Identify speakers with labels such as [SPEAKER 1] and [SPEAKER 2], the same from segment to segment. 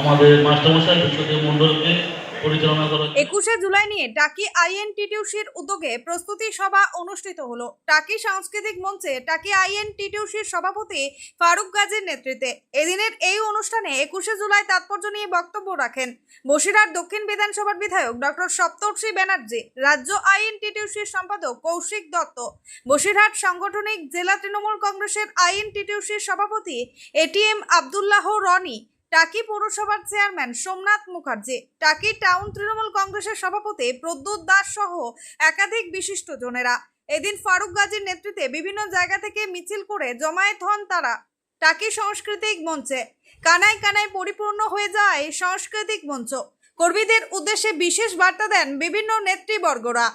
[SPEAKER 1] আমাদের মাস্টারমশাই, বিশ্বদেব মণ্ডলকে
[SPEAKER 2] একুশে জুলাই নিয়ে টাকি আইএনটিটিউসির উদ্যোগে প্রস্তুতি সভা অনুষ্ঠিত হলো। টাকি সাংস্কৃতিক মঞ্চে টাকি আইএনটিটিউসির সভাপতি ফারুক গাজীর নেতৃত্বে। এদিনের এই অনুষ্ঠানে একুশে জুলাই তাৎপর্য নিয়ে বক্তব্য রাখেন বসিরহাট দক্ষিণ বিধানসভার বিধায়ক ডক্টর সপ্তর্ষি ব্যানার্জি, রাজ্য আইএনটিটিউসির সম্পাদক কৌশিক দত্ত, বসিরহাট সাংগঠনিক জেলা তৃণমূল কংগ্রেসের আইএনটিটিউসির সভাপতি এটিএম আবদুল্লাহ রনি টাকি পৌরসভার চেয়ারম্যান সোমনাথ মুখার্জি, টাকি টাউন তৃণমূল কংগ্রেসের সভাপতি প্রদ্যুৎ দাস সহ একাধিক বিশিষ্ট জনেরা। এদিন ফারুক গাজীর নেতৃত্বে বিভিন্ন জায়গা থেকে মিছিল করে জমায়েত হন তারা। টাকি সাংস্কৃতিক মঞ্চে কানায় কানায় পরিপূর্ণ হয়ে যায় সাংস্কৃতিক মঞ্চ। কর্মীদের উদ্দেশ্যে বিশেষ বার্তা দেন বিভিন্ন নেতৃবর্গরা।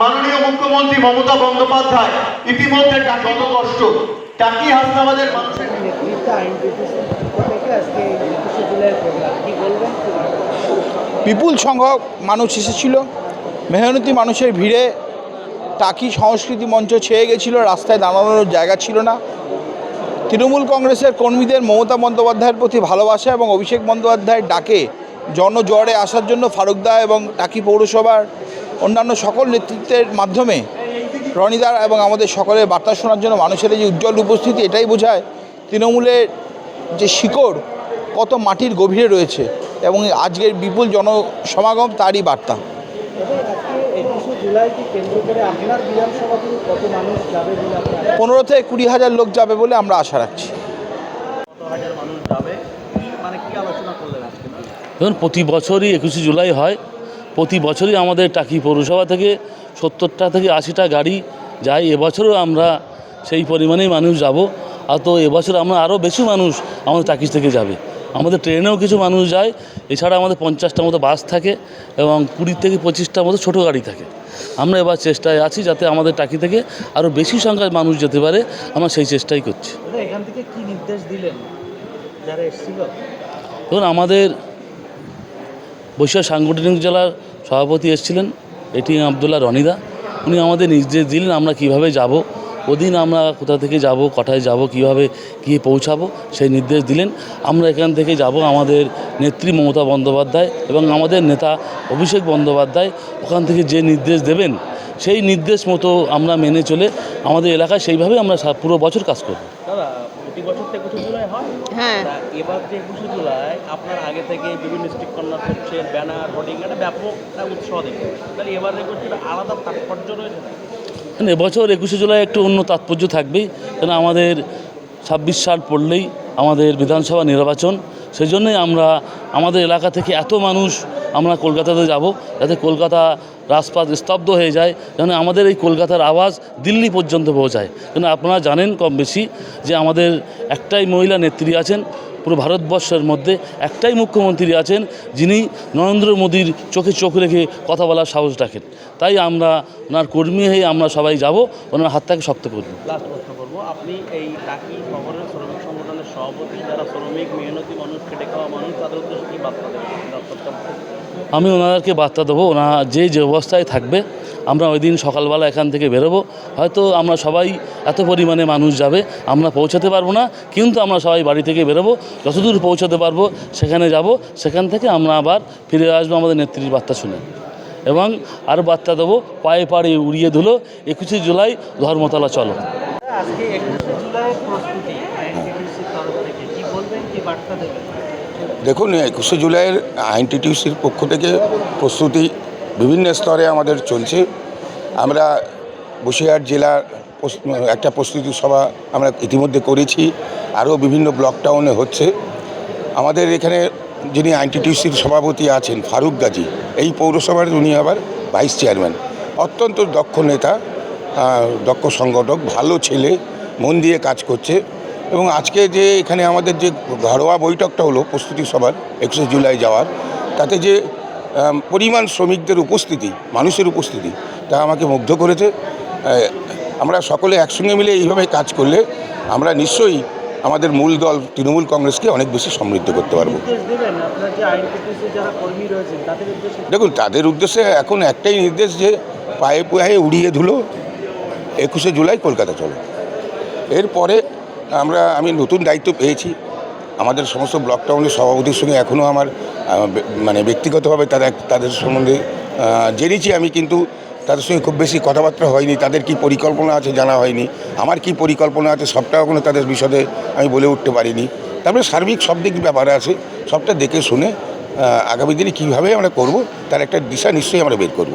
[SPEAKER 3] মাননীয় মুখ্যমন্ত্রী মমতা বন্দ্যোপাধ্যায়। ইতিমধ্যে যত কষ্ট টাকি হাসনাবাদের মানুষের
[SPEAKER 4] বলবেন?
[SPEAKER 5] বিপুল সংখ্যক মানুষ এসেছিল মেহনতি মানুষের ভিড়ে টাকি সংস্কৃতি মঞ্চ ছেয়ে গেছিল রাস্তায় দাঁড়ানোর জায়গা ছিল না। তৃণমূল কংগ্রেসের কর্মীদের মমতা বন্দ্যোপাধ্যায়ের প্রতি ভালোবাসা এবং অভিষেক বন্দ্যোপাধ্যায়ের ডাকে জনজোয়ারে আসার জন্য ফারুকদা এবং টাকি পৌরসভার অন্যান্য সকল নেতৃত্বের মাধ্যমে রনিদার এবং আমাদের সকলের বার্তা শোনার জন্য মানুষের এই যে উজ্জ্বল উপস্থিতি এটাই বোঝায় তৃণমূলের যে শিকড় কত মাটির গভীরে রয়েছে এবং আজকের বিপুল জনসমাগম তারই বার্তা। পনেরো থেকে কুড়ি হাজার লোক যাবে বলে আমরা আশা রাখছি।
[SPEAKER 4] কত হাজার মানুষ যাবে? কি মানে
[SPEAKER 1] ধরুন প্রতি বছরই একুশে জুলাই হয়। প্রতি বছরই আমাদের টাকি পৌরসভা থেকে সত্তরটা থেকে আশিটা গাড়ি যায়। এবছরও আমরা সেই পরিমাণেই মানুষ যাব। আর তো এবছর আমরা আরও বেশি মানুষ আমাদের টাকিস থেকে যাবে। আমাদের ট্রেনেও কিছু মানুষ যায়। এছাড়া আমাদের পঞ্চাশটা মতো বাস থাকে এবং কুড়ি থেকে পঁচিশটা মতো ছোটো গাড়ি থাকে। আমরা এবার চেষ্টায় আছি যাতে আমাদের টাকি থেকে আরও বেশি সংখ্যায় মানুষ যেতে পারে। আমরা সেই চেষ্টাই করছি।
[SPEAKER 4] এখান থেকে কি নির্দেশ দিলেন? যারা এসেছিল?
[SPEAKER 1] ধরুন আমাদের বৈশাখ সাংগঠনিক জেলার সভাপতি এসেছিলেন, এটি আবদুল্লাহ রনিদা। উনি আমাদের নির্দেশ দিলেন আমরা কীভাবে যাব ওদিন আমরা কোথা থেকে যাব, কটায় যাব, কীভাবে গিয়ে পৌঁছাবো সেই নির্দেশ দিলেন। আমরা এখান থেকে যাব আমাদের নেত্রী মমতা বন্দ্যোপাধ্যায় এবং আমাদের নেতা অভিষেক বন্দ্যোপাধ্যায়। ওখান থেকে যে নির্দেশ দেবেন, সেই নির্দেশ মতো আমরা মেনে চলে আমাদের এলাকায় সেইভাবে আমরা পুরো বছর কাজ করব।
[SPEAKER 4] প্রতি বছর তো একুশে জুলাই হয়।
[SPEAKER 2] হ্যাঁ।
[SPEAKER 4] এবার যে একুশে জুলাই আপনার আগে থেকে বিভিন্ন স্টিক কর্নার করছেন ব্যানার হোর্ডিং একটা ব্যাপক একটা উৎসাহ দেখতে তাহলে এবার একুশে আলাদা তাৎপর্য রয়েছে না
[SPEAKER 1] মানে এবছর একুশে জুলাই একটু অন্য তাৎপর্য থাকবেই কেন আমাদের ছাব্বিশ সাল পড়লেই আমাদের বিধানসভা নির্বাচন সেই জন্যই আমরা আমাদের এলাকা থেকে এত মানুষ আমরা কলকাতাতে যাব যাতে কলকাতা রাজপাত স্তব্ধ হয়ে যায়, যেন আমাদের এই কলকাতার আওয়াজ দিল্লি পর্যন্ত পৌঁছায়। কেন আপনারা জানেন কম বেশি যে আমাদের একটাই মহিলা নেত্রী আছেন, পুরো ভারতবর্ষের মধ্যে একটাই মুখ্যমন্ত্রী আছেন, যিনি নরেন্দ্র মোদীর চোখে চোখ রেখে কথা বলার সাহস রাখেন। তাই আমরা ওনার কর্মী হয়ে আমরা সবাই যাব, ওনার হাতটাকে শক্ত করব।
[SPEAKER 4] আপনি এই শ্রমিক সংগঠনের সভাপতি, যারা শ্রমিক, মেহনতি মানুষ, খেটে খাওয়া মানুষ, তাদের উদ্দেশ্যে কি বার্তা দেবেন?
[SPEAKER 1] আমি ওনাদেরকে বার্তা দেবো ওনারা যে যে অবস্থায় থাকবে, আমরা ওই দিন সকালবেলা এখান থেকে বেরোবো। হয়তো আমরা সবাই এত পরিমাণে মানুষ যাবে, আমরা পৌঁছাতে পারব না, কিন্তু আমরা সবাই বাড়ি থেকে বেরোবো, যতদূর পৌঁছাতে পারব, সেখানে যাব, সেখান থেকে আমরা আবার ফিরে আসব আমাদের নেত্রীর বার্তা শুনে। এবং আর বার্তা দেবো, পায়ে পাড়ে উড়িয়ে ধুলো, একুশে জুলাই ধর্মতলা চলো।
[SPEAKER 4] বার্তা দেবেন?
[SPEAKER 6] দেখুন, একুশে জুলাইয়ের আইনটিটিউসির পক্ষ থেকে প্রস্তুতি বিভিন্ন স্তরে আমাদের চলছে। আমরা বসিরহাট জেলার একটা প্রস্তুতি সভা আমরা ইতিমধ্যে করেছি, আরও বিভিন্ন ব্লক টাউনে হচ্ছে। আমাদের এখানে যিনি আইনটিটিউসির সভাপতি আছেন, ফারুক গাজী, এই পৌরসভার উনি আবার ভাইস চেয়ারম্যান। অত্যন্ত দক্ষ নেতা দক্ষ সংগঠক, ভালো ছেলে, মন দিয়ে কাজ করছে। এবং আজকে যে এখানে আমাদের যে ঘরোয়া বৈঠকটা হলো প্রস্তুতি সভার একুশে জুলাই যাওয়ার তাতে যে পরিমাণ শ্রমিকদের উপস্থিতি মানুষের উপস্থিতি তা আমাকে মুগ্ধ করেছে। আমরা সকলে একসঙ্গে মিলে এইভাবে কাজ করলে আমরা নিশ্চয়ই আমাদের মূল দল তৃণমূল কংগ্রেসকে অনেক বেশি সমৃদ্ধ করতে পারব। দেখুন তাদের উদ্দেশ্যে এখন একটাই নির্দেশ যে পায়ে পায়ে উড়িয়ে ধুলো একুশে জুলাই কলকাতা চলো। এরপরে আমরা, আমি নতুন দায়িত্ব পেয়েছি। আমাদের সমস্ত ব্লক টাউনের সভাপতির সঙ্গে এখনও আমার মানে ব্যক্তিগতভাবে তারা তাদের সম্বন্ধে জেনেছি আমি কিন্তু তাদের সঙ্গে খুব বেশি কথাবার্তা হয়নি, তাদের কি পরিকল্পনা আছে জানা হয়নি, আমার কি পরিকল্পনা আছে সবটা এখনও তাদের বিশদে আমি বলে উঠতে পারিনি। তারপরে সার্বিক সব দিক ব্যাপারে আছে, সবটা দেখে শুনে আগামী দিনে কীভাবে আমরা করব, তার একটা দিশা নিশ্চয়ই আমরা বের করব।